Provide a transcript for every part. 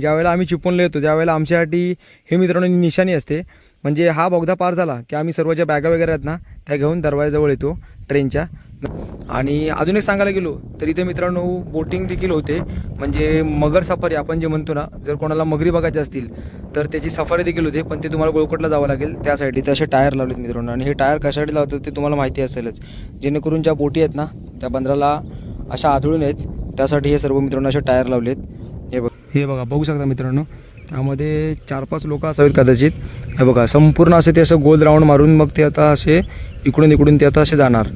ज्यावेळेला आम्ही चिपळूणला येतो त्यावेळेला आमच्यासाठी हे मित्रांनो निशाणी असते. म्हणजे हा बोगदा पार झाला की आम्ही सर्व ज्या बॅगा वगैरे आहेत ना त्या घेऊन दरवाजाजवळ येतो ट्रेनच्या. आणि अजून एक सांगायला गेलो तर इथे मित्रांनो बोटिंग देखील होते. म्हणजे मगर सफारी आपण जे म्हणतो ना जर कोणाला मगरी बघायचे असतील तर त्याची सफारी देखील होते पण ते तुम्हाला गोळकोटला जावं लागेल. त्यासाठी ते असे टायर लावलेत मित्रांनो. आणि हे टायर कशासाठी लावतात ते तुम्हाला माहिती असेलच. जेणेकरून ज्या बोटी आहेत ना त्या बंदराला अशा आधळून आहेत. त्यासाठी हे सर्व मित्रांनो असे टायर लावलेत. हे बघा बघू शकता मित्रांनो. त्यामध्ये चार पाच लोक असावेत कदाचित. हे बघा संपूर्ण असे ते असं गोल राऊंड मारून मग ते आता असे इकडून इकडून ते आता असे जाणार.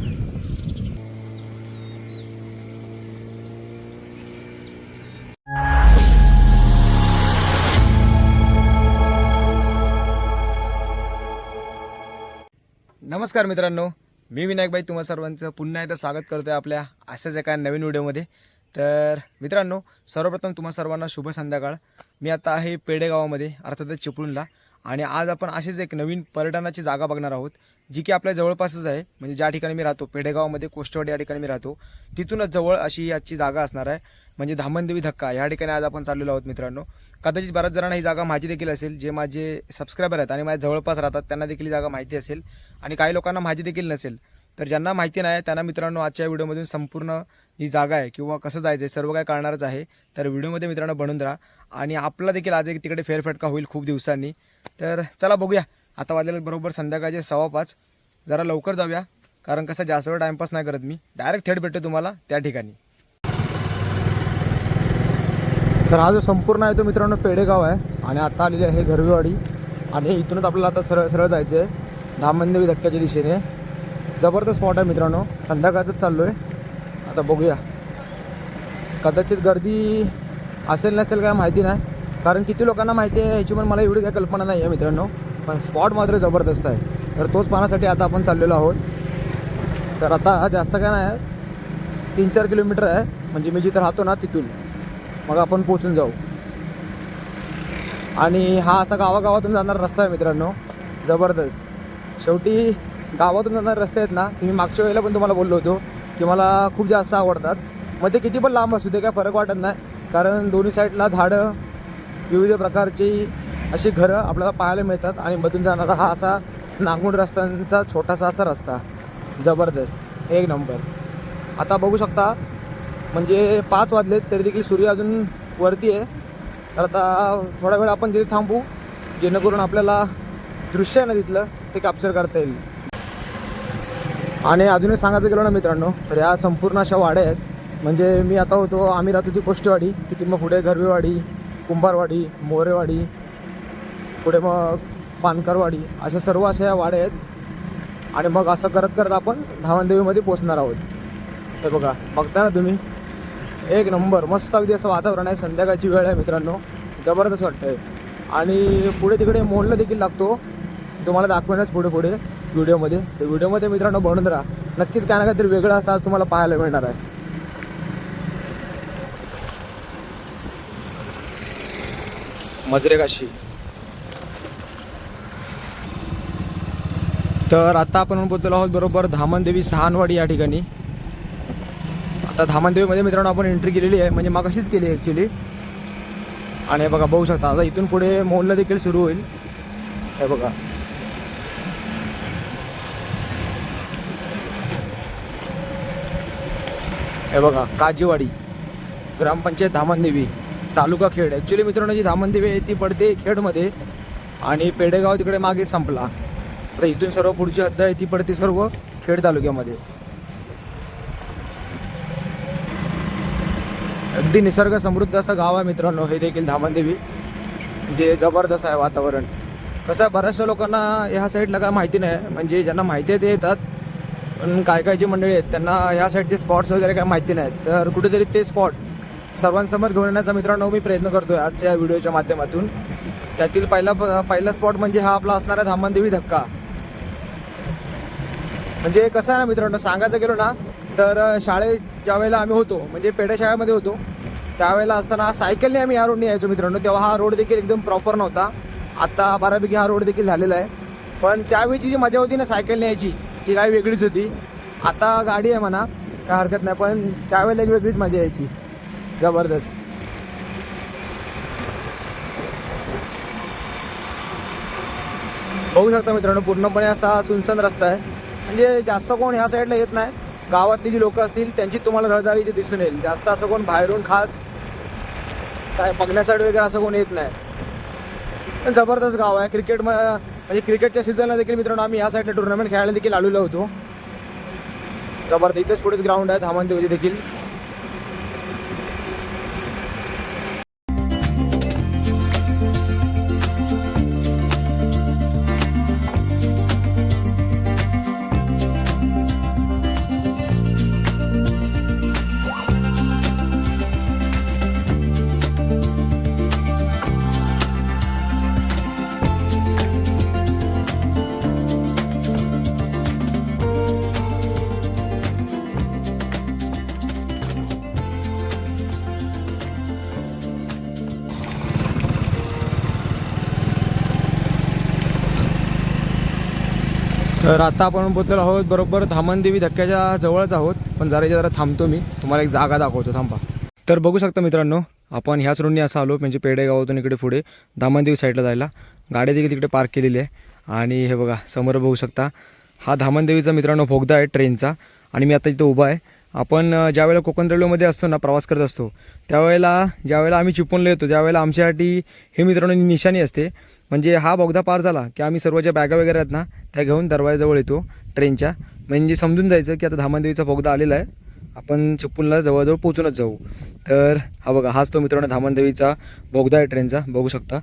नमस्कार मित्रांनो. मी विनायकबाई तुम्हा सर्वांचं पुन्हा एकदा स्वागत करतोय आपल्या अशाच एका नवीन व्हिडिओमध्ये. तर मित्रांनो सर्वप्रथम तुम्हा सर्वांना शुभ संध्याकाळ. मी आता आहे पेडेगावामध्ये अर्थातच चिपळूणला. आणि आज आपण अशीच एक नवीन पर्यटनाची जागा बघणार आहोत जी की आपल्या जवळपासच आहे. म्हणजे ज्या ठिकाणी मी राहतो पेडेगावामध्ये कोष्टवाडी या ठिकाणी मी राहतो. तिथूनच जवळ अशी ही आजची जागा असणार आहे. म्हणजे धामणदेवी धक्का या ठिकाणी आज आपण चाललेलो आहोत मित्रांनो. कदाचित बऱ्याच जणांना ही जागा माहिती देखील असेल जे माझे सबस्क्रायबर आहेत आणि माझ्या जवळपास राहतात त्यांना देखील ही जागा माहिती असेल. आणि काही लोकांना माहिती देखील नसेल. तर ज्यांना माहिती नाही त्यांना मित्रांनो आजच्या व्हिडिओमधून संपूर्ण ही जागा आहे किंवा कसं जायचं आहे सर्व काय कळणारच आहे. तर व्हिडिओमध्ये मित्रांनो बनून राहा. आणि आपला देखील आज एक तिकडे फेरफटका होईल खूप दिवसांनी. तर चला बघूया. आता वाजलेलं बरोबर संध्याकाळचे सव्वा पाच. जरा लवकर जाऊया कारण कसं जास्त वेळ टाईमपास नाही करत मी. डायरेक्ट थेट भेटतो तुम्हाला त्या ठिकाणी. तर हा जो संपूर्ण आहे तो मित्रांनो पेडेगाव आहे. आणि आता आलेली आहे घरवेवाडी आणि इथूनच आपल्याला आता सरळ सरळ जायचं आहे धामणदेवी धक्क्याच्या दिशेने. जबरदस्त स्पॉट आहे मित्रांनो. संध्याकाळच चाललो आहे आता बघूया. कदाचित गर्दी असेल नसेल काय माहिती नाही. कारण किती लोकांना माहिती आहे ह्याची पण मला एवढी काही कल्पना नाही आहे मित्रांनो. पण स्पॉट मात्र जबरदस्त आहे. तर तोच पाहण्यासाठी आता आपण चाललेलो आहोत. तर आता जास्त काय नाही तीन चार किलोमीटर आहे. म्हणजे मी जिथं राहतो ना तिथून. मग आपण पोचून जाऊ. आणि हा असा गावागावातून जाणारा रस्ता आहे मित्रांनो. जबरदस्त. शेवटी गावातून जाणारे रस्ते आहेत ना मी मागच्या वेळेला पण तुम्हाला बोललो होतो. की मला खूप जास्त आवडतात. मग ते किती पण लांब असू दे काय फरक वाटत नाही. कारण दोन्ही साईडला झाडं विविध प्रकारची अशी घरं आपल्याला पाहायला मिळतात आणि मधून जाणारा हा असा नांगूड रस्त्यांचा छोटासा असा रस्ता. जबरदस्त. एक नंबर. आता बघू शकता म्हणजे पाच वाजलेत तरी देखील सूर्य अजून वरती आहे. तर आता थोडा वेळ आपण तिथे थांबू जेणेकरून आपल्याला दृश्य आहे ना तिथलं ते कॅप्चर करता येईल. आणि अजूनही सांगायचं गेलो ना मित्रांनो तर या संपूर्ण अशा वाड्या आहेत. म्हणजे मी आता होतो आम्ही राहतो ती कोष्टीवाडी तिथून मग पुढे गरवेवाडी कुंभारवाडी मोरेवाडी पुढे मग पानकरवाडी अशा सर्व अशा या वाड्या आहेत. आणि मग असं करत करत आपण धावणदेवीमध्ये पोचणार आहोत. हे बघा बघता ना तुम्ही? एक नंबर मस्त अगदी असं वातावरण आहे. संध्याकाळची वेळ आहे मित्रांनो. जबरदस्त वाटतंय. आणि पुढे तिकडे मोहल्ला देखील लागतो. तुम्हाला दाखवेनच पुढे पुढे. व्हिडिओमध्ये. तर व्हिडिओमध्ये मित्रांनो बनून राहा. नक्कीच काय ना काहीतरी वेगळं असं आज तुम्हाला पाहायला मिळणार आहे. मजरेगाशी. तर आता आपण पोहोचलो आहोत बरोबर धामणदेवी सहानवाडी या ठिकाणी. आता धामणदेवीमध्ये मित्रांनो आपण एंट्री केलेली आहे. म्हणजे मागाशीच केली आहे ॲक्च्युली आणि हे बघा बघू शकता. आता इथून पुढे मोहल्ला देखील सुरू होईल. हे बघा. हे बघा काजीवाडी ग्रामपंचायत धामणदेवी तालुका खेड. ॲक्च्युली मित्रांनो जी धामणदेवी आहे ती पडते खेडमध्ये आणि पेडेगाव तिकडे मागे संपला. तर इथून सर्व पुढची हद्द आहे ती पडते सर्व खेड तालुक्यामध्ये. अगदी निसर्ग समृद्ध असं गाव आहे मित्रांनो हे देखील धामणदेवी. म्हणजे जबरदस्त आहे वातावरण. कसं आहे बऱ्याचशा लोकांना ह्या साईडला काय माहिती नाही म्हणजे ज्यांना माहिती आहे ते येतात. पण काय काय जी मंडळी आहेत त्यांना ह्या साईडचे स्पॉट्स वगैरे काय माहिती नाहीत. तर कुठेतरी ते स्पॉट सर्वांसमोर घेऊन येण्याचा मित्रांनो मी प्रयत्न करतोय आजच्या व्हिडिओच्या माध्यमातून. त्यातील पहिला पहिला स्पॉट म्हणजे हा आपला असणारा धामणदेवी धक्का. म्हणजे कसं आहे ना मित्रांनो सांगायचं गेलो ना तर शाळेत ज्या वेळेला आम्ही होतो म्हणजे पेढे शाळेमध्ये होतो त्यावेळेला असताना सायकलने आम्ही या रोडने यायचो मित्रांनो तेव्हा हा रोड देखील एकदम प्रॉपर नव्हता. आता बारापैकी हा रोड देखील झालेला आहे. पण त्यावेळीची जी मजा होती ना सायकलने यायची ती काय वेगळीच होती. आता गाडी आहे म्हणा काय हरकत नाही पण त्यावेळेला एक वेगळीच मजा यायची. जबरदस्त. बघू शकता मित्रांनो पूर्णपणे असा सुनसन रस्ता आहे. म्हणजे जास्त कोण ह्या साईडला येत नाही. गावातली जी लोक असतील त्यांची तुम्हाला रहदारी इथे दिसून येईल. जास्त असं कोण बाहेरून खास काय बघण्यासाठी वगैरे असं कोण येत नाही. पण जबरदस्त गाव आहे. क्रिकेट म्हणजे क्रिकेटच्या सीझनला देखील मित्रांनो आम्ही या साईडला टुर्नामेंट खेळायला देखील आलेलो होतो. जबरदस्त इथेच पुढेच ग्राउंड आहे धामणदेवीचे देखील. तर आता आपण बोललेलो आहोत बरोबर धामणदेवी धक्क्याच्या जवळच आहोत. पण जरा जरा थांबतो मी. तुम्हाला एक जागा दाखवतो. थांबा. तर बघू शकता मित्रांनो आपण ह्याच रोडनी असं आलो म्हणजे पेडेगावातून इकडे पुढे धामणदेवी साईडला जायला. गाडी देखील तिकडे पार्क केलेली आहे. आणि हे बघा समोर बघू शकता हा धामणदेवीचा मित्रांनो भोगदा आहे ट्रेनचा. आणि मी आता इथं उभा आहे. आपण ज्यावेळेला कोकण रेल्वेमध्ये असतो ना प्रवास करत असतो त्यावेळेला ज्यावेळेला आम्ही चिपवणला येतो त्यावेळेला आमच्यासाठी हे मित्रांनो निशाणी असते. म्हणजे हा बोगदा पार झाला की आम्ही सर्व ज्या बॅगा वगैरे आहेत ना त्या घेऊन दरवाजाजवळ येतो ट्रेनच्या. म्हणजे समजून जायचं की आता धामानदेवीचा बोगदा आलेला आहे. आपण चिपळूणला जवळजवळ पोचूनच जाऊ. तर हा बघा हाच तो मित्रांनो धामानदेवीचा बोगदा आहे ट्रेनचा. बघू शकता.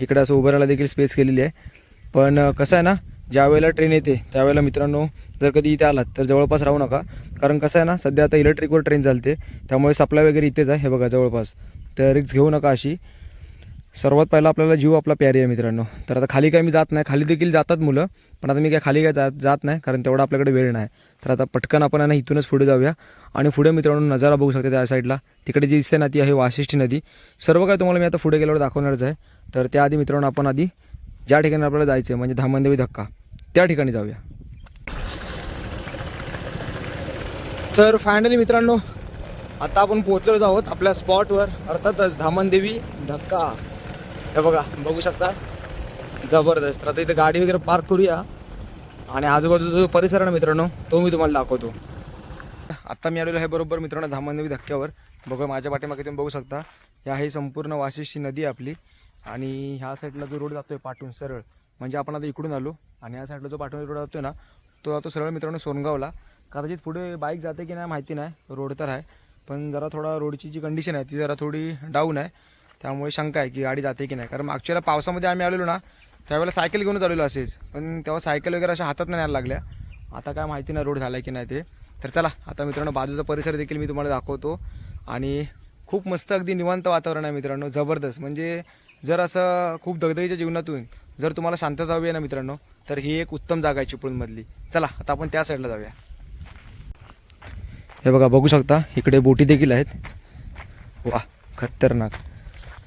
इकडे असं उभं राहायला देखील स्पेस केलेली आहे. पण कसं आहे ना ज्या वेळेला ट्रेन येते त्यावेळेला मित्रांनो जर कधी इथे आलात तर जवळपास राहू नका. कारण कसं आहे ना सध्या आता इलेक्ट्रिकवर ट्रेन चालते. त्यामुळे सप्लाय वगैरे इथेच आहे हे बघा जवळपास. तर रिक्स घेऊ नका अशी. सर्वात पहिला आपल्याला जीव आपला प्यारी आहे मित्रांनो. तर आता खाली काय मी जात नाही. खाली देखील जातात मुलं पण आता मी काय खाली काय जात जात नाही कारण तेवढा आपल्याकडे वेळ नाही. तर आता पटकन आपण आहे ना इथूनच पुढे जाऊया. आणि पुढे मित्रांनो नजारा बघू शकते त्या साईडला तिकडे जी दिसते ना ती आहे वाशिष्ठी नदी. सर्व काय तुम्हाला मी आता पुढे गेल्यावर दाखवणारच आहे. तर त्याआधी मित्रांनो आपण आधी ज्या ठिकाणी आपल्याला जायचं आहे म्हणजे धामणदेवी धक्का त्या ठिकाणी जाऊया. तर फायनली मित्रांनो आता आपण पोहोचलेलो आहोत आपल्या स्पॉटवर अर्थातच धामणदेवी धक्का. हे बघा बघू शकता. जबरदस्त. तर आता इथे गाडी वगैरे पार्क करूया. आणि आजूबाजूचा जो परिसर आहे मित्रांनो तो मी तुम्हाला दाखवतो. आत्ता मी आलेलो आहे बरोबर मित्रांनो धामणदेवी धक्क्यावर. बघा माझ्या पाठीमागे तुम्ही बघू शकता ही आहे संपूर्ण वाशिष्ठी नदी आपली. आणि ह्या साईडला जो रोड जातो आहे पाठून सरळ म्हणजे आपण आता इकडून आलो आणि ह्या साईडला जो पाठून रोड जातोय ना तो जातो सरळ मित्रांनो सोनगावला. कदाचित पुढे बाईक जाते की नाही माहिती नाही रोड तर आहे पण जरा थोडा रोडची जी कंडिशन आहे ती जरा थोडी डाऊन आहे. त्यामुळे शंका आहे की गाडी जाते की नाही. कारण मागच्या पावसामध्ये आम्ही आलेलो ना त्यावेळेला सायकल घेऊनच आलेलो असेच पण तेव्हा सायकल वगैरे अशा हातात नाही यायला लागल्या. आता काय माहिती नाही रोड झाला की नाही ते. तर चला आता मित्रांनो बाजूचा परिसर देखील मी तुम्हाला दाखवतो. आणि खूप मस्त अगदी निवांत वातावरण आहे मित्रांनो जबरदस्त. म्हणजे जर असं खूप दगदगीच्या जीवनातून जर तुम्हाला शांतता हवी आहे ना मित्रांनो तर ही एक उत्तम जागा आहे चिपळूणमधली. चला आता आपण त्या साईडला जाऊया. हे बघा बघू शकता इकडे बोटी देखील आहेत. वा खतरनाक.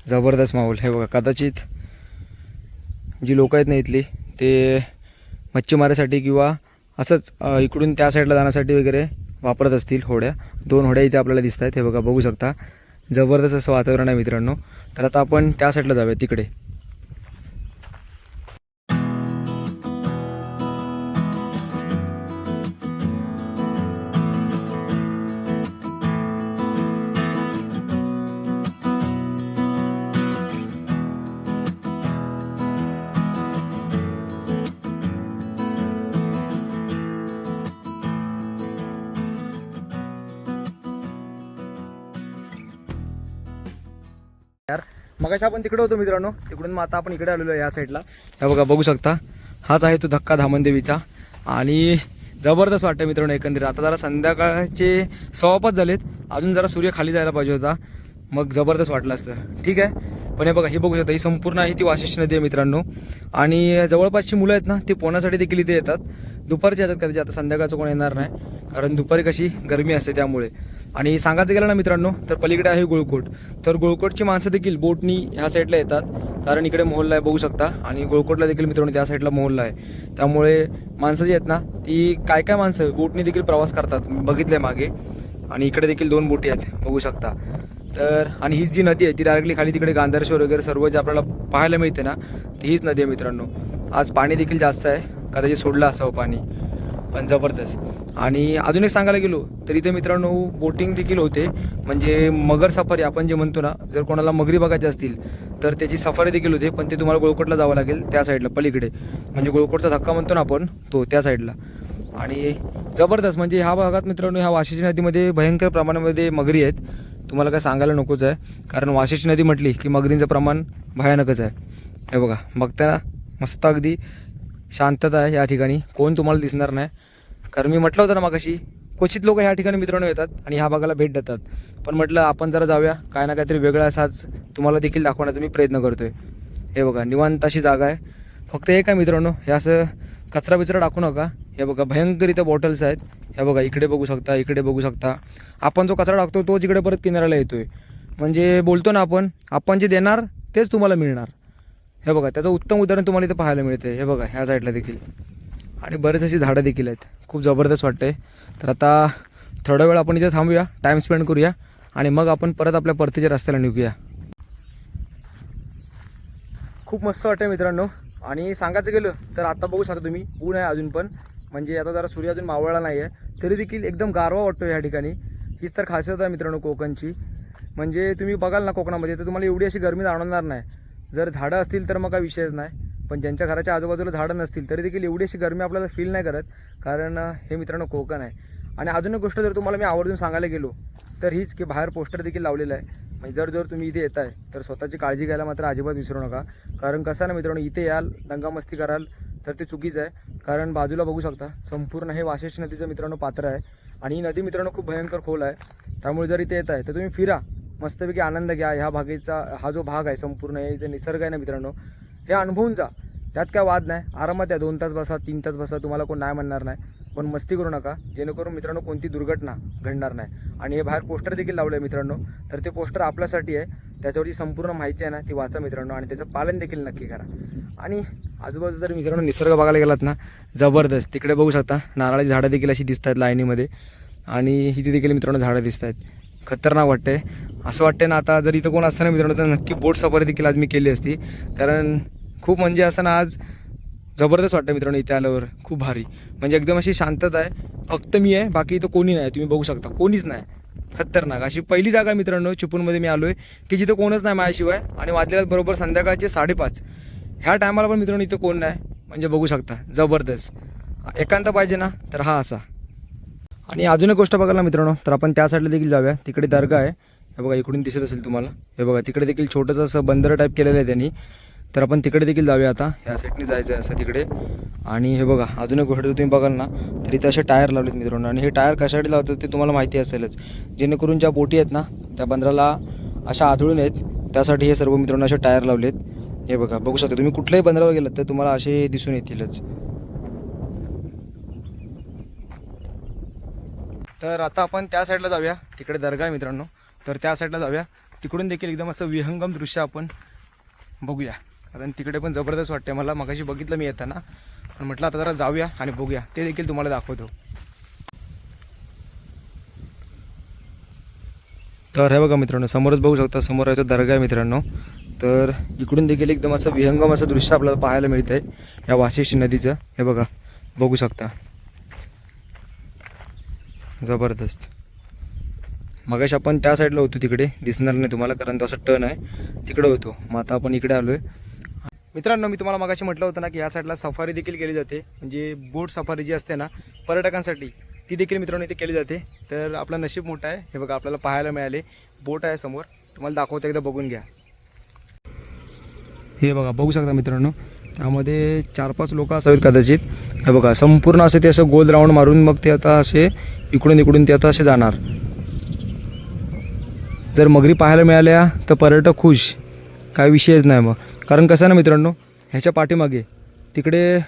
जबरदस्त माहोल. हे बघा कदाचित जी लोकं आहेत ना इथली ते मच्छीमारासाठी किंवा असंच इकडून त्या साईडला जाण्यासाठी वगैरे वापरत असतील होड्या. दोन होड्या इथे आपल्याला दिसत आहेत हे बघा बघू शकता. जबरदस्त असं वातावरण आहे मित्रांनो. तर आता आपण त्या साईडला जाऊया तिकडे. मगाशी आपण तिकडे होतो मित्रांनो. तिकडून मग आता आपण इकडे आलेलो आहे या साईडला हे बघा बघू शकता. हाच आहे तो धक्का धामणदेवीचा आणि जबरदस्त वाटतं मित्रांनो एकंदरीत. आता जरा संध्याकाळचे सवापाच झालेत. अजून जरा सूर्य खाली जायला पाहिजे होता. मग जबरदस्त वाटलं असतं. ठीक आहे? पण हे बघा हे बघू शकता. ही संपूर्ण आहे ती वाशिष्ठी नदी आहे मित्रांनो. आणि जवळपासची मुलं आहेत ना ती पोहण्यासाठी देखील इथे येतात. दुपारचे येतात कदाचित. आता संध्याकाळचं कोण येणार नाही. कारण दुपारी कशी गरमी असते त्यामुळे. आणि सांगायचं गेलं ना मित्रांनो तर पलीकडे आहे गुळकोट. तर गुळकोटची माणसं देखील बोटनी ह्या साईडला येतात. कारण इकडे मोहल्ला आहे बघू शकता. आणि गुळकोटला देखील मित्रांनो त्या साईडला मोहल्ला आहे. त्यामुळे माणसं जी आहेत ना ती काय काय माणसं बोटनी देखील प्रवास करतात बघितलं आहे मागे. आणि इकडे देखील दोन बोटी आहेत बघू शकता. तर आणि ही जी नदी आहे ती डायरेक्टली खाली तिकडे गांधारेश्वर वगैरे सर्व जे आपल्याला पाहायला मिळते ना ती हीच नदी आहे मित्रांनो. आज पाणी देखील जास्त आहे. कदाचित सोडलं असावं पाणी. पण जबरदस्त. आणि अजून एक सांगायला गेलो तर इथे मित्रांनो बोटिंग देखील होते. म्हणजे मगर सफारी आपण जे म्हणतो ना जर कोणाला मगरी बघायचे असतील तर त्याची सफारी देखील होते पण ते तुम्हाला गोळकोटला जावं लागेल त्या साईडला पलीकडे. म्हणजे गोळकोटचा धक्का म्हणतो ना आपण तो त्या साईडला आणि जबरदस्त म्हणजे ह्या भागात मित्रांनो ह्या वाशीची नदीमध्ये भयंकर प्रमाणामध्ये मगरी आहेत. तुम्हाला काय सांगायला नकोच आहे. कारण वाशीची नदी म्हटली की मगरींचं प्रमाण भयानकच आहे. हे बघा बघताना मस्त अगदी शांतता आहे या ठिकाणी. कोण तुम्हाला दिसणार नाही. कारण मी म्हटलं होतं ना मागाशी क्वचित लोक ह्या ठिकाणी मित्रांनो येतात आणि ह्या भागाला भेट देतात. पण म्हटलं आपण जरा जाऊया. काय ना काहीतरी वेगळा असाच तुम्हाला देखील दाखवण्याचा मी प्रयत्न करतोय. हे बघा निवांत अशी जागा आहे. फक्त हे काय मित्रांनो हे असं कचरा बिचरा टाकू नका. हे बघा भयंकर इथं बॉटल्स आहेत. हे बघा इकडे बघू शकता इकडे बघू शकता. आपण जो कचरा टाकतो तोच इकडे परत किनाऱ्याला येतोय. म्हणजे बोलतो ना आपण आपण जे देणार तेच तुम्हाला मिळणार. हे बघा त्याचं उत्तम उदाहरण तुम्हाला इथं पाहायला मिळते हे बघा ह्या साईडला देखील. आणि बरेच अशी झाडं देखील आहेत. खूप जबरदस्त वाटते तर आता थोडा वेळ आपण इथे थांबूया. टाईम स्पेंड करूया. आणि मग आपण परत आपल्या परतीच्या रस्त्याला निघूया. खूप मस्त वाटतं मित्रांनो. आणि सांगायचं गेलं तर आता बघू शकता तुम्ही ऊन आहे अजून पण. म्हणजे आता जरा सूर्य अजून मावळला नाही आहे तरी देखील एकदम गारवा वाटतो या ठिकाणी. हीच तर खासियत आहे मित्रांनो कोकणची. म्हणजे तुम्ही बघाल ना कोकणामध्ये तर तुम्हाला एवढी अशी गरमी जाणवणार नाही. जर झाडं असतील तर मग काय विषयच नाही. पण ज्यांच्या घराच्या आजूबाजूला झाडं नसतील तरी देखील एवढी अशी गरमी आपल्याला फील नाही करत. कारण हे मित्रांनो कोकण आहे. आणि अजून एक गोष्ट जर तुम्हाला मी आवर्जून सांगायला गेलो तर हीच की बाहेर पोस्टर देखील लावलेलं आहे. म्हणजे जर जर तुम्ही इथे येत आहे तर स्वतःची काळजी घ्यायला मात्र अजिबात विसरू नका. कारण कसं ना मित्रांनो इथे याल दंगामस्ती कराल तर ते चुकीचं आहे. कारण बाजूला बघू शकता संपूर्ण हे वाशिष नदीचं मित्रांनो पात्र आहे. आणि ही नदी मित्रांनो खूप भयंकर खोल आहे. त्यामुळे जर इथे येत आहे तर तुम्ही फिरा. मस्तपैकी आनंद घ्या. ह्या भागेचा हा जो भाग आहे संपूर्ण हे जे निसर्ग आहे ना मित्रांनो हे अनुभवून जा. त्यात काय वाद नाही. आरामात या. दोन तास बसा तीन तास बसा तुम्हाला कोण नाही म्हणणार नाही. पण मस्ती करू नका. जेणेकरून मित्रांनो कोणती दुर्घटना घडणार नाही. आणि हे बाहेर पोस्टर देखील लावलं आहे मित्रांनो. तर ते पोस्टर आपल्यासाठी आहे. त्याच्यावरची संपूर्ण माहिती आहे ना ती वाचा मित्रांनो. आणि त्याचं पालन देखील नक्की करा. आणि आजूबाजू जर मित्रांनो निसर्ग बघायला गेलात ना जबरदस्त. तिकडे बघू शकता नारळाची झाडं देखील अशी दिसत आहेत लाईनीमध्ये. आणि इथे देखील मित्रांनो झाडं दिसत आहेत खतरनाक वाटतंय. असं वाटतं ना आता जर इथं कोण असतं ना मित्रांनो तर नक्की बोट सफारी देखील आज मी केली असती. कारण खूप म्हणजे असं ना आज जबरदस्त वाटतं मित्रांनो इथे आल्यावर. खूप भारी. म्हणजे एकदम अशी शांतता आहे. फक्त मी आहे बाकी इथं कोणी नाही तुम्ही बघू शकता. कोणीच नाही. खतरनाक. अशी पहिली जागा मित्रांनो चिपूनमध्ये मी आलो आहे की जिथं कोणच नाही माझ्याशिवाय. आणि वाजलेल्यात बरोबर संध्याकाळचे साडेपाच. ह्या टायमाला पण मित्रांनो इथं कोण नाही. म्हणजे बघू शकता. जबरदस्त. एकांत पाहिजे ना तर हा असा. आणि अजून एक गोष्ट बघायला मित्रांनो तर आपण त्या साईडला देखील जाऊया. तिकडे दर्गा आहे. हे बघा इकडून दिसत असेल तुम्हाला. हे बघा तिकडे देखील छोटंसं असं बंदर टाईप केलेलं आहे त्यांनी. तर आपण तिकडे देखील जाऊया आता. ह्या साईडने जायचं आहे असं तिकडे. आणि हे बघा अजून एक गोष्ट तुम्ही बघाल ना तर इथे असे टायर लावलेत मित्रांनो. आणि हे टायर कशासाठी लावतात ते तुम्हाला माहिती असेलच. जेणेकरून ज्या बोटी आहेत ना त्या बंदराला अशा आधळून आहेत. त्यासाठी हे सर्व मित्रांनो असे टायर लावलेत. हे बघा बघू शकता तुम्ही कुठल्याही बंदरावर गेलात तर तुम्हाला असे दिसून येतीलच. तर आता आपण त्या साईडला जाऊया. तिकडे दर्गा आहे मित्रांनो. तर त्या साईडला जाऊया. तिकडून देखील एकदम असं विहंगम दृश्य आपण बघूया. कारण तिकडे पण जबरदस्त वाटते मला मगाशी बघितलं मी येताना. पण म्हटलं आता जरा जाऊया आणि बघूया. ते देखील तुम्हाला दाखवतो. तर हे बघा मित्रांनो समोरच बघू शकता. समोर आहे तो दर्गा आहे मित्रांनो. तर इकडून देखील एकदम असं विहंगम असं दृश्य आपल्याला पाहायला मिळतं आहे या वाशिष्ठी नदीचं. हे बघा बघू शकता. जबरदस्त. मगाशी आपण त्या साईडला होतो तिकडे. दिसणार नाही तुम्हाला कारण तो टर्न आहे. तिकडे होतो. मग आता आपण इकडे आलो आहे मित्रांनो मी तुम्हाला मगाशी म्हटलं होतं ना की या साईडला सफारी देखील केली जाते. म्हणजे बोट सफारी जी असते ना पर्यटकांसाठी ती देखील मित्रांनो इथे केली जाते. तर आपलं नशीब मोठं आहे. हे बघा आपल्याला पाहायला मिळाले. बोट आहे समोर. तुम्हाला दाखवतो एकदा बघून घ्या. हे बघा बघू शकता मित्रांनो. त्यामध्ये चार पाच लोक असावेत कदाचित. हे बघा संपूर्ण असे ते असं गोल राऊंड मारून मग ते आता असे इकडून इकडून ते आता असे जाणार. जर मगरी पाहायला मिळाल्या तर पर्यटक खुश. काय विषयच नाही मग. कारण कसं आहे ना मित्रांनो ह्याच्या पाठीमागे तिकडे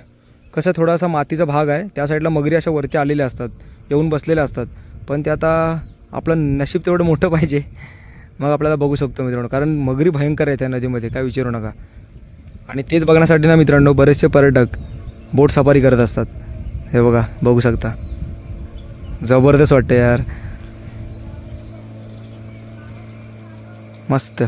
कसं थोडासा मातीचा भाग आहे त्या साईडला मगरी अशा वरती आलेल्या असतात येऊन बसलेल्या असतात. पण ते आता आपलं नशीब तेवढं मोठं पाहिजे. मग आपल्याला बघू शकतो मित्रांनो. कारण मगरी भयंकर आहे त्या नदीमध्ये काय विचारू नका. आणि तेच बघण्यासाठी ना मित्रांनो बरेचसे पर्यटक बोट सफारी करत असतात. हे बघा बघू शकता. जबरदस्त वाटतं यार. मस्त.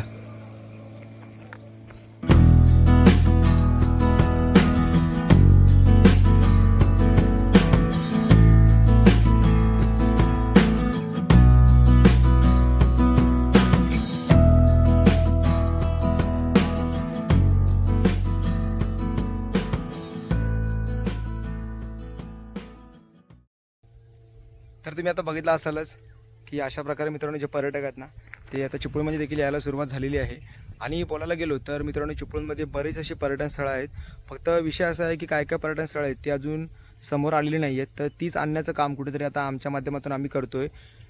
तर तुम्ही आता बघितलं असेलच की अशा प्रकारे मित्रांनो जे पर्यटक आहेत ना ते आता चिपळूणमध्ये देखील यायला सुरुवात झालेली आहे. आणि बोलायला गेलो तर मित्रांनो चिपळूणमध्ये बरेच असे पर्यटन स्थळं आहेत. फक्त विषय असा आहे की काय काय पर्यटन स्थळं आहेत ते अजून समोर आलेली नाही आहेत. तर तीच आणण्याचं काम कुठेतरी आता आमच्या माध्यमातून आम्ही करतो आहे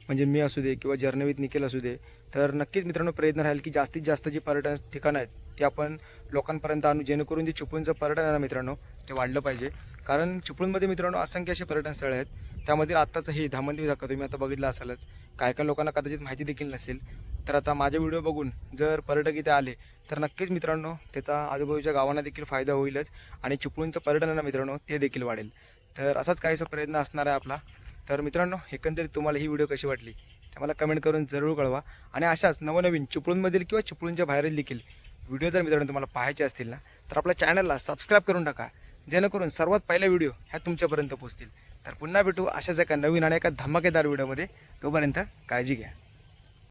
म्हणजे मी असू दे किंवा जर्नवीत निखिल असू दे. तर नक्कीच मित्रांनो प्रयत्न राहील की जास्तीत जास्त जी पर्यटन ठिकाणं आहेत ती आपण लोकांपर्यंत आणू. जेणेकरून जे चिपळूणचं पर्यटन आहे ना मित्रांनो ते वाढलं पाहिजे. कारण चिपळूणमध्ये मित्रांनो असंख्य असे पर्यटन स्थळं आहेत. त्यामधील आत्ताचं हे धामंदी धक्का तुम्ही आता बघितलं असालच. काय काय लोकांना कदाचित माहिती देखील नसेल. तर आता माझे व्हिडिओ बघून जर पर्यटक इथे आले तर नक्कीच मित्रांनो त्याचा आजूबाजूच्या गावांना देखील फायदा होईलच आणि चिपळूणचं पर्यटनांना मित्रांनो ते देखील वाढेल. तर असाच काहीसा प्रयत्न असणार आहे आपला. तर मित्रांनो एकंदरीत तुम्हाला ही व्हिडिओ कशी वाटली ते मला कमेंट करून जरूर कळवा. आणि अशाच नवनवीन चिपळूणमधील किंवा चिपळूणच्या बाहेरील देखील व्हिडिओ जर मित्रांनो तुम्हाला पाहायचे असतील ना तर आपल्या चॅनलला सबस्क्राईब करून टाका. जेणेकरून सर्वात पहिला व्हिडिओ ह्या तुमच्यापर्यंत पोहोचतील. तर पुन्हा भेटू अशाच एका नवीन आणि एका धमाकेदार व्हिडिओमध्ये. तोपर्यंत काळजी घ्या.